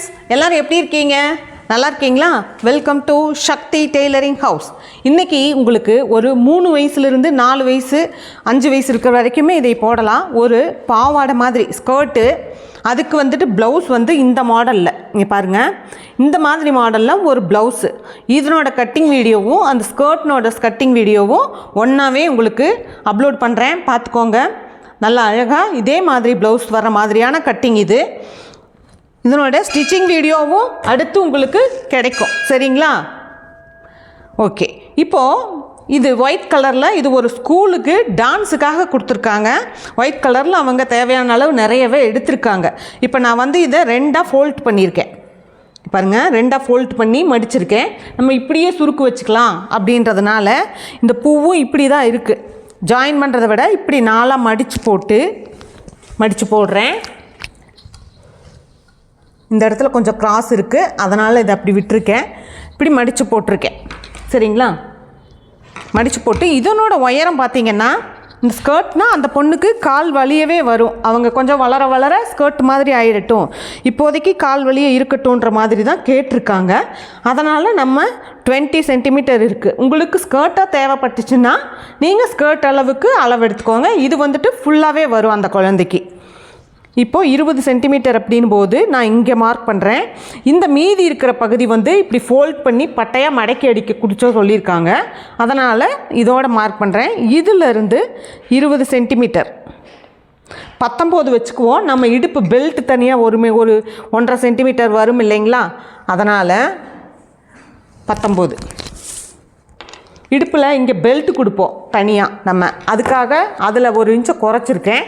Friends எல்லாரும் எப்படி இருக்கீங்க? நல்லா இருக்கீங்களா? Welcome to Shakti tailoring house இன்றைக்கி உங்களுக்கு ஒரு மூணு வயசுலேருந்து நாலு வயசு அஞ்சு வயசு இருக்கிற வரைக்குமே இதை போடலாம். ஒரு பாவாடை மாதிரி ஸ்கர்ட்டு அதுக்கு வந்துட்டு ப்ளவுஸ் வந்து இந்த மாடலில் இங்கே பாருங்கள் இந்த மாதிரி மாடலில் ஒரு ப்ளவுஸு இதனோட கட்டிங் வீடியோவும் அந்த ஸ்கர்ட்னோட கட்டிங் வீடியோவும் ஒன்றாவே உங்களுக்கு அப்லோட் பண்ணுறேன் பார்த்துக்கோங்க. நல்லா அழகாக இதே மாதிரி ப்ளவுஸ் வர மாதிரியான கட்டிங் இது. இதனோட ஸ்டிச்சிங் வீடியோவும் அடுத்து உங்களுக்கு கிடைக்கும். சரிங்களா? ஓகே இப்போது இது ஒயிட் கலரில் இது ஒரு ஸ்கூலுக்கு டான்ஸுக்காக கொடுத்துருக்காங்க. ஒயிட் கலரில் அவங்க தேவையான அளவு நிறையவே எடுத்திருக்காங்க. இப்போ நான் வந்து இதை ரெண்டாக ஃபோல்ட் பண்ணியிருக்கேன். பாருங்கள் ரெண்டாக ஃபோல்ட் பண்ணி மடிச்சிருக்கேன். நம்ம இப்படியே சுருக்கு வச்சுக்கலாம் அப்படின்றதுனால இந்த பூவும் இப்படி தான் இருக்குது ஜாயின் பண்ணுறதை விட இப்படி நாலாக மடித்து போட்டு மடித்து போடுறேன். இந்த இடத்துல கொஞ்சம் கிராஸ் இருக்குது அதனால் இதை அப்படி விட்டுருக்கேன். இப்படி மடித்து போட்டிருக்கேன். சரிங்களா? மடித்து போட்டு இதனோட உயரம் பார்த்தீங்கன்னா இந்த ஸ்கர்ட்னால் அந்த பொண்ணுக்கு கால் வலியவே வரும். அவங்க கொஞ்சம் வளர வளர ஸ்கர்ட் மாதிரி ஆகிடட்டும் இப்போதைக்கு கால் வலியே இருக்கட்டும்ன்ற மாதிரி தான் கேட்டிருக்காங்க. அதனால் நம்ம டுவெண்ட்டி சென்டிமீட்டர் இருக்குது உங்களுக்கு ஸ்கர்ட்டாக தேவைப்பட்டுச்சுன்னா நீங்கள் ஸ்கர்ட் அளவுக்கு அளவு எடுத்துக்கோங்க. இது வந்துட்டு ஃபுல்லாகவே வரும் அந்த குழந்தைக்கு. இப்போது இருபது சென்டிமீட்டர் அப்படின் போது நான் இங்கே மார்க் பண்ணுறேன் இந்த மீதி இருக்கிற பகுதி வந்து இப்படி ஃபோல்ட் பண்ணி பட்டையாக மடக்கி அடிக்க குடிச்சோ சொல்லியிருக்காங்க. அதனால் இதோட மார்க் பண்ணுறேன் இதிலிருந்து இருபது சென்டிமீட்டர் பத்தொம்போது வச்சுக்குவோம். நம்ம இடுப்பு பெல்ட் தனியாக ஒருமே ஒரு ஒன்றரை சென்டிமீட்டர் வரும் இல்லைங்களா? அதனால் பத்தொம்போது. இடுப்பில் இங்கே பெல்ட் கொடுப்போம் தனியாக நம்ம. அதுக்காக அதில் ஒரு இன்ச்சை குறைச்சிருக்கேன்.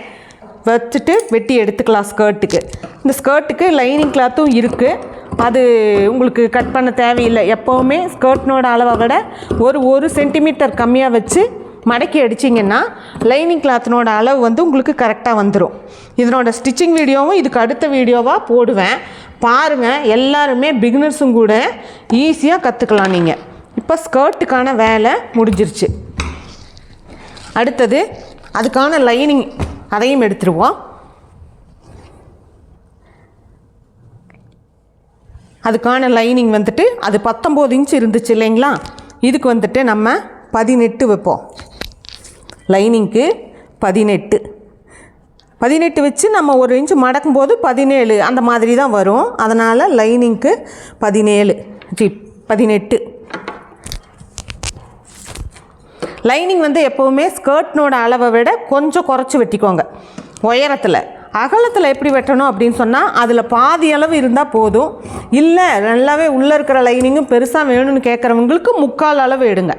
வச்சுட்டு வெட்டி எடுத்துக்கலாம் ஸ்கர்ட்டுக்கு இந்த ஸ்கர்ட்டுக்கு லைனிங் கிளாத்தும் இருக்குது அது உங்களுக்கு கட் பண்ண தேவையில்லை. எப்போவுமே ஸ்கர்ட்னோட அளவை விட ஒரு ஒரு சென்டிமீட்டர் கம்மியாக வச்சு மடக்கி அடிச்சிங்கன்னா லைனிங் கிளாத்தினோட அளவு வந்து உங்களுக்கு கரெக்டாக வந்துடும் இதனோட ஸ்டிச்சிங் வீடியோவும் இதுக்கு அடுத்த வீடியோவாக போடுவேன். பாருங்கள் எல்லாருமே பிகினர்ஸும் கூட ஈஸியாக கற்றுக்கலாம் நீங்கள் இப்போ ஸ்கர்ட்டுக்கான வேலை முடிஞ்சிருச்சு. அடுத்தது அதுக்கான லைனிங் அதையும் எடுத்துருவோம். அதுக்கான லைனிங் வந்துட்டு அது பத்தொம்போது இன்ச் இருந்துச்சு இல்லைங்களா? இதுக்கு வந்துட்டு நம்ம பதினெட்டு வைப்போம். லைனிங்க்கு பதினெட்டு. பதினெட்டு வச்சு நம்ம ஒரு இன்ச்சு மடக்கும்போது பதினேழு அந்த மாதிரி தான் வரும். அதனால் லைனிங்க்கு பதினேழு. ஜி பதினெட்டு. லைனிங் வந்து எப்போவுமே ஸ்கர்ட்னோட அளவை விட கொஞ்சம் குறைச்சி வெட்டிக்கோங்க. உயரத்தில். அகலத்தில் எப்படி வெட்டணும் அப்படின்னு சொன்னால் அதில் பாதி அளவு இருந்தால் போதும். இல்லை நல்லாவே உள்ளே இருக்கிற லைனிங்கும் பெருசாக வேணும்னு கேட்குறவங்களுக்கு முக்கால் அளவு எடுங்க.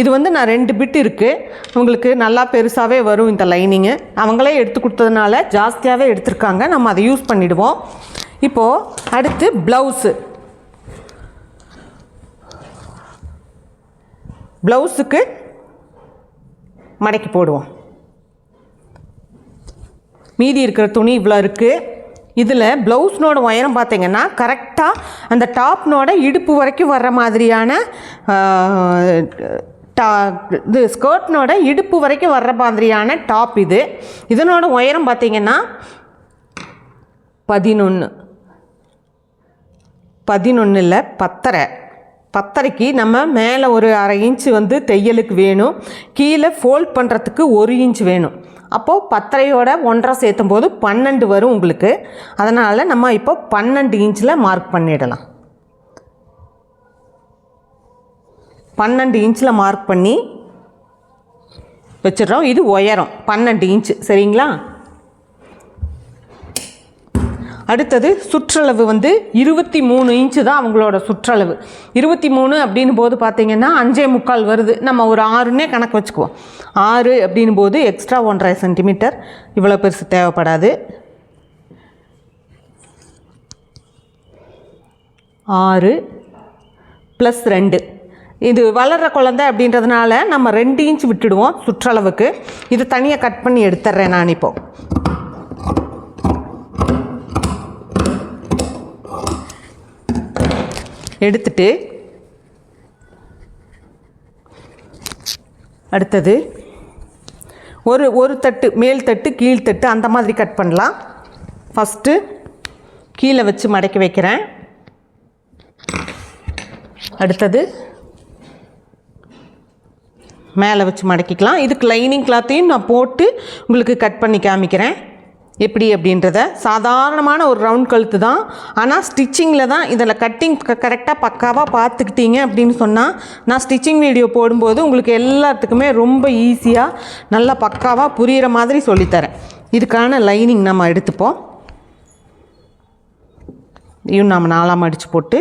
இது வந்து நான் ரெண்டு பிட் இருக்குது உங்களுக்கு நல்லா பெருசாகவே வரும் இந்த லைனிங்கு அவங்களே எடுத்து கொடுத்ததுனால ஜாஸ்தியாகவே எடுத்திருக்காங்க. நம்ம அதை யூஸ் பண்ணிவிடுவோம் இப்போது அடுத்து ப்ளவுஸு ப்ளவுஸுக்கு மடக்கி போடுவோம். மீதி இருக்கிற துணி இவ்வளோ இருக்குது இதில் ப்ளவுஸ்னோட உயரம் பார்த்தீங்கன்னா கரெக்டாக அந்த டாப்னோட இடுப்பு வரைக்கும் வர்ற மாதிரியான டா இது ஸ்கர்ட்னோட இடுப்பு வரைக்கும் வர்ற மாதிரியான டாப் இது. இதனோட உயரம் பார்த்தீங்கன்னா பதினொன்று பதினொன்றில் பத்தரை. பத்தரைக்கு நம்ம மேலே ஒரு அரை இன்ச்சு வந்து தையலுக்கு வேணும். கீழே ஃபோல்ட் பண்ணுறதுக்கு ஒரு இன்ச் வேணும். அப்போது பத்தரையோட ஒன்றரை சேர்த்தும் போது பன்னெண்டு வரும் உங்களுக்கு. அதனால் நம்ம இப்போ பன்னெண்டு இன்ச்சில் மார்க் பண்ணிடலாம். பன்னெண்டு இன்ச்சில் மார்க் பண்ணி வச்சிடுறோம். இது உயரம். பன்னெண்டு இன்ச்சு. சரிங்களா? அடுத்தது சுற்றளவு வந்து இருபத்தி மூணு இன்ச்சு தான் அவங்களோட சுற்றளவு. இருபத்தி மூணு அப்படின்னு போது பார்த்தீங்கன்னா அஞ்சே முக்கால் வருது. நம்ம ஒரு ஆறுன்னே கணக்கு வச்சுக்குவோம். ஆறு அப்படின் போது எக்ஸ்ட்ரா ஒன்றரை சென்டிமீட்டர் இவ்வளோ பெருசு தேவைப்படாது. ஆறு ப்ளஸ் ரெண்டு. இது வளர்கிற குழந்தை அப்படின்றதுனால நம்ம ரெண்டு இன்ச் விட்டுடுவோம் சுற்றளவுக்கு. இது தனியாக கட் பண்ணி எடுத்துட்றேன் நான் இப்போது எடுத்துட்டு அடுத்தது ஒரு ஒரு தட்டு மேல் தட்டு கீழ் தட்டு அந்த மாதிரி கட் பண்ணலாம். ஃபஸ்ட்டு கீழே வச்சு மடக்கி வைக்கிறேன். அடுத்தது மேலே வச்சு மடக்கிக்கலாம். இதுக்கு லைனிங் கிளாத்தையும் நான் போட்டு உங்களுக்கு கட் பண்ணி காமிக்கிறேன். எப்படி அப்படின்றத சாதாரணமான ஒரு ரவுண்ட் கழுத்து தான். ஆனால் ஸ்டிச்சிங்கில் தான் இதில் கட்டிங் கரெக்டாக பக்காவாக பார்த்துக்கிட்டீங்க அப்படின்னு சொன்னால் நான் ஸ்டிச்சிங் வீடியோ போடும்போது உங்களுக்கு எல்லாத்துக்குமே ரொம்ப ஈஸியாக நல்லா பக்காவாக புரிகிற மாதிரி சொல்லித்தரேன். இதுக்கான லைனிங் நம்ம எடுத்துப்போம். இதையும் நாம் நாலாம் அடித்து போட்டு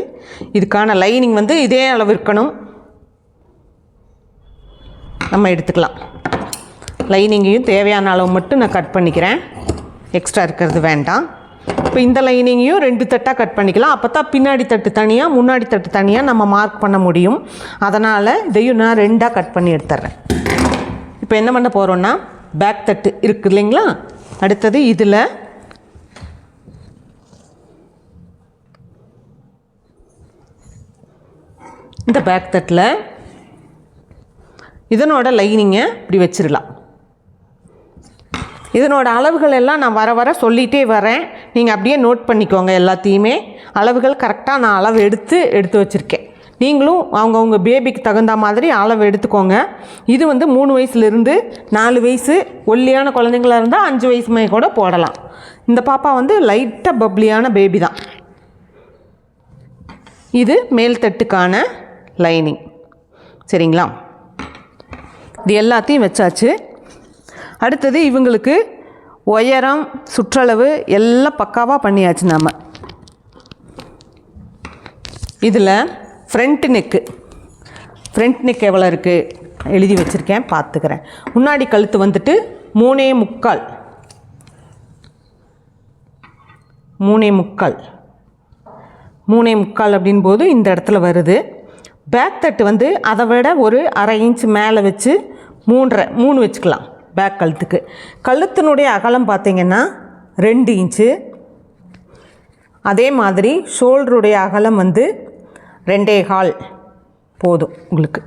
இதுக்கான லைனிங் வந்து இதே அளவு இருக்கணும். நம்ம எடுத்துக்கலாம். லைனிங்கையும் தேவையான அளவு மட்டும் நான் கட் பண்ணிக்கிறேன். எக்ஸ்ட்ரா இருக்கிறது வேண்டாம். இப்போ இந்த லைனிங்கையும் ரெண்டு தட்டாக கட் பண்ணிக்கலாம். அப்போ தான் பின்னாடி தட்டு தனியாக முன்னாடி தட்டு தனியாக நம்ம மார்க் பண்ண முடியும். அதனால் இதையும் நான் ரெண்டாக கட் பண்ணி எடுத்துட்றேன் இப்போ என்ன பண்ண போகிறோன்னா பேக் தட்டு இருக்குது இல்லைங்களா? அடுத்தது இதில் இந்த பேக் தட்டில் இதனோட லைனிங்கை இப்படி வச்சிடலாம் இதனோட அளவுகள் எல்லாம் நான் வர வர சொல்லிகிட்டே வரேன். நீங்கள் அப்படியே நோட் பண்ணிக்கோங்க எல்லாத்தையுமே. அளவுகள் கரெக்டாக நான் அளவு எடுத்து எடுத்து வச்சுருக்கேன். நீங்களும் அவங்கவுங்க பேபிக்கு தகுந்த மாதிரி அளவு எடுத்துக்கோங்க. இது வந்து மூணு வயசுலேருந்து நாலு வயசு ஒல்லியான குழந்தைங்களா இருந்தால் அஞ்சு வயசுமே கூட போடலாம். இந்த பாப்பா வந்து லைட்டாக பப்ளியான பேபி தான். இது மேல் தட்டுக்கான லைனிங் சரிங்களா? இது எல்லாத்தையும் வச்சாச்சு. அடுத்தது இவங்களுக்கு உயரம் சுற்றளவு எல்லாம் பக்காவாக பண்ணியாச்சு நம்ம இதில் ஃப்ரண்ட் நெக்கு ஃப்ரண்ட் நெக் எவ்வளோ இருக்குது எழுதி வச்சுருக்கேன் பார்த்துக்கிறேன் முன்னாடி கழுத்து வந்துட்டு மூணே முக்கால். மூணே முக்கால். மூணே முக்கால் அப்படின்போது இந்த இடத்துல வருது. பேக் தட்டு வந்து அதை விட ஒரு அரை இன்ச் மேலே வச்சு மூன்றரை மூணு வச்சுக்கலாம். பேக் கழுத்துக்கு. கழுத்தினுடைய அகலம் பார்த்தீங்கன்னா ரெண்டு இன்ச்சு. அதே மாதிரி ஷோல்டருடைய அகலம் வந்து ரெண்டே கால். போதும் உங்களுக்கு.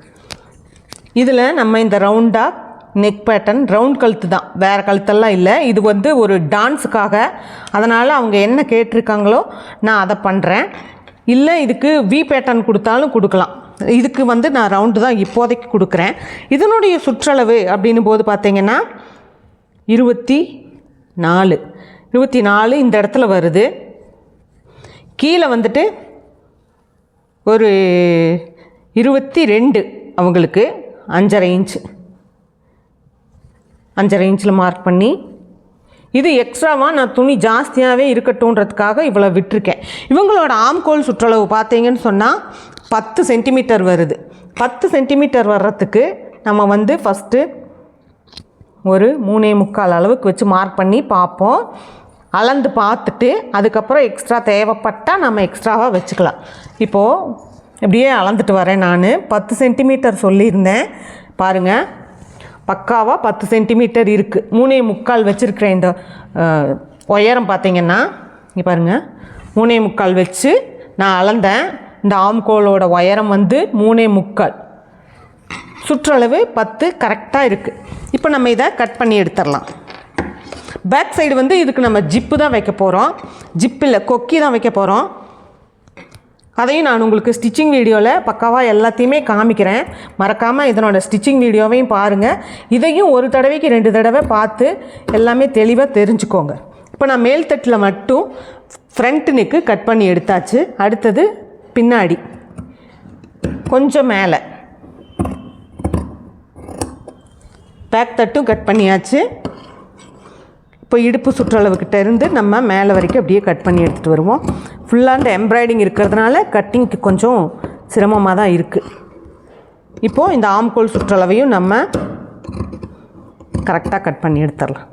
இதில் நம்ம இந்த ரவுண்டாக நெக் பேட்டர்ன் ரவுண்ட் கழுத்து தான். வேறு கழுத்தெல்லாம் இல்லை. இது வந்து ஒரு டான்ஸுக்காக அதனால் அவங்க என்ன கேட்டிருக்காங்களோ நான் அதை பண்ணுறேன் இல்லை இதுக்கு வி பேட்டர்ன் கொடுத்தாலும் கொடுக்கலாம். இதுக்கு வந்து நான் ரவுண்டு தான் இப்போதைக்கு கொடுக்குறேன். இதனுடைய சுற்றளவு அப்படின்னும் போது பார்த்தீங்கன்னா இருபத்தி நாலு. இருபத்தி நாலு இந்த இடத்துல வருது. கீழே வந்துட்டு ஒரு இருபத்தி ரெண்டு அவங்களுக்கு அஞ்சரை இன்ச்சு அஞ்சரை இன்ச்சில் மார்க் பண்ணி இது எக்ஸ்ட்ராவாக நான் துணி ஜாஸ்தியாகவே இருக்கட்டும்ன்றதுக்காக இவ்வளோ விட்டிருக்கேன். இவங்களோட ஆம்கோல் சுற்றளவு பார்த்தீங்கன்னு சொன்னால் பத்து சென்டிமீட்டர் வருது. பத்து சென்டிமீட்டர் வர்றதுக்கு நம்ம வந்து ஃபஸ்ட்டு ஒரு மூணே முக்கால் அளவுக்கு வச்சு மார்க் பண்ணி பார்ப்போம். அளந்து பார்த்துட்டு அதுக்கப்புறம் எக்ஸ்ட்ரா தேவைப்பட்டால் நம்ம எக்ஸ்ட்ராவாக வச்சுக்கலாம். இப்போது இப்படியே அளந்துட்டு வரேன் நான். பத்து சென்டிமீட்டர் சொல்லியிருந்தேன். பாருங்கள் பக்காவாக பத்து சென்டிமீட்டர் இருக்குது மூணே முக்கால் வச்சுருக்கிறேன் இந்த உயரம் பார்த்திங்கன்னா இங்கே பாருங்கள் மூணே முக்கால் வச்சு நான் அளந்தேன். இந்த ஆம்கோலோட உயரம் வந்து மூணே முக்கால். சுற்றளவு பத்து கரெக்டாக இருக்குது இப்போ நம்ம இதை கட் பண்ணி எடுத்துடலாம். பேக் சைடு வந்து இதுக்கு நம்ம ஜிப்பு தான் வைக்க போகிறோம் ஜிப்பில் கொக்கி தான் வைக்க போகிறோம் அதையும் நான் உங்களுக்கு ஸ்டிச்சிங் வீடியோவில் பக்காவாக எல்லாத்தையுமே காமிக்கிறேன். மறக்காமல் இதனோட ஸ்டிச்சிங் வீடியோவையும் பாருங்கள் இதையும் ஒரு தடவைக்கு ரெண்டு தடவை பார்த்து எல்லாமே தெளிவாக தெரிஞ்சுக்கோங்க. இப்போ நான் மேல் தட்டில் மட்டும் ஃப்ரண்ட் நெக்கு கட் பண்ணி எடுத்தாச்சு. அடுத்தது பின்னாடி. கொஞ்சம் மேலே. பேக் தட்டும் கட் பண்ணியாச்சு. இப்போ இடுப்பு சுற்றளவுக்கிட்ட இருந்து நம்ம மேலே வரைக்கும் அப்படியே கட் பண்ணி எடுத்துகிட்டு வருவோம். ஃபுல்லாக இந்த எம்ப்ராய்டிங் இருக்கிறதுனால கட்டிங்க்கு கொஞ்சம் சிரமமாக தான் இருக்குது இப்போது இந்த ஆம்கோல் சுற்றளவையும் நம்ம கரெக்டாக கட் பண்ணி எடுத்துடலாம்.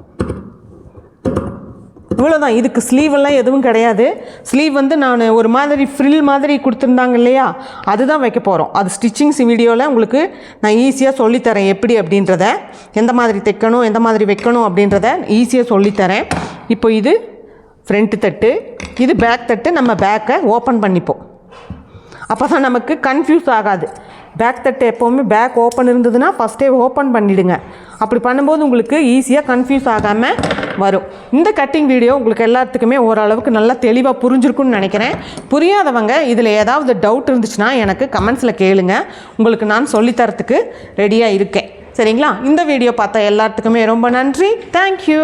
இவ்வளோதான் இதுக்கு ஸ்லீவ் எல்லாம் எதுவும் கிடையாது. ஸ்லீவ் வந்து நான் ஒரு மாதிரி ஃப்ரில் மாதிரி கொடுத்துருந்தாங்க இல்லையா? அதுதான் வைக்க போகிறோம் அது ஸ்டிச்சிங்ஸ் வீடியோவில் உங்களுக்கு நான் ஈஸியாக சொல்லித்தரேன். எப்படி அப்படின்றத. எந்த மாதிரி தைக்கணும் எந்த மாதிரி வைக்கணும் அப்படின்றத ஈஸியாக சொல்லித்தரேன். இப்போ இது ஃப்ரண்ட்டு தட்டு. இது பேக் தட்டு. நம்ம பேக்கை ஓப்பன் பண்ணிப்போம். அப்போ தான் நமக்கு கன்ஃபியூஸ் ஆகாது. பேக் தட்டு எப்போவுமே பேக் ஓப்பன் இருந்ததுன்னா ஃபஸ்ட்டே ஓப்பன் பண்ணிவிடுங்க அப்படி பண்ணும்போது உங்களுக்கு ஈஸியாக கன்ஃபியூஸ் ஆகாமல் வரும். இந்த கட்டிங் வீடியோ உங்களுக்கு எல்லாத்துக்குமே ஓரளவுக்கு நல்லா தெளிவாக புரிஞ்சிருக்குன்னு நினைக்கிறேன். புரியாதவங்க இதில் ஏதாவது டவுட் இருந்துச்சுன்னா எனக்கு கமெண்ட்ஸில் கேளுங்க. உங்களுக்கு நான் சொல்லித்தரத்துக்கு ரெடியாக இருக்கேன். சரிங்களா? இந்த வீடியோ பார்த்த எல்லாத்துக்குமே ரொம்ப நன்றி. தேங்க்யூ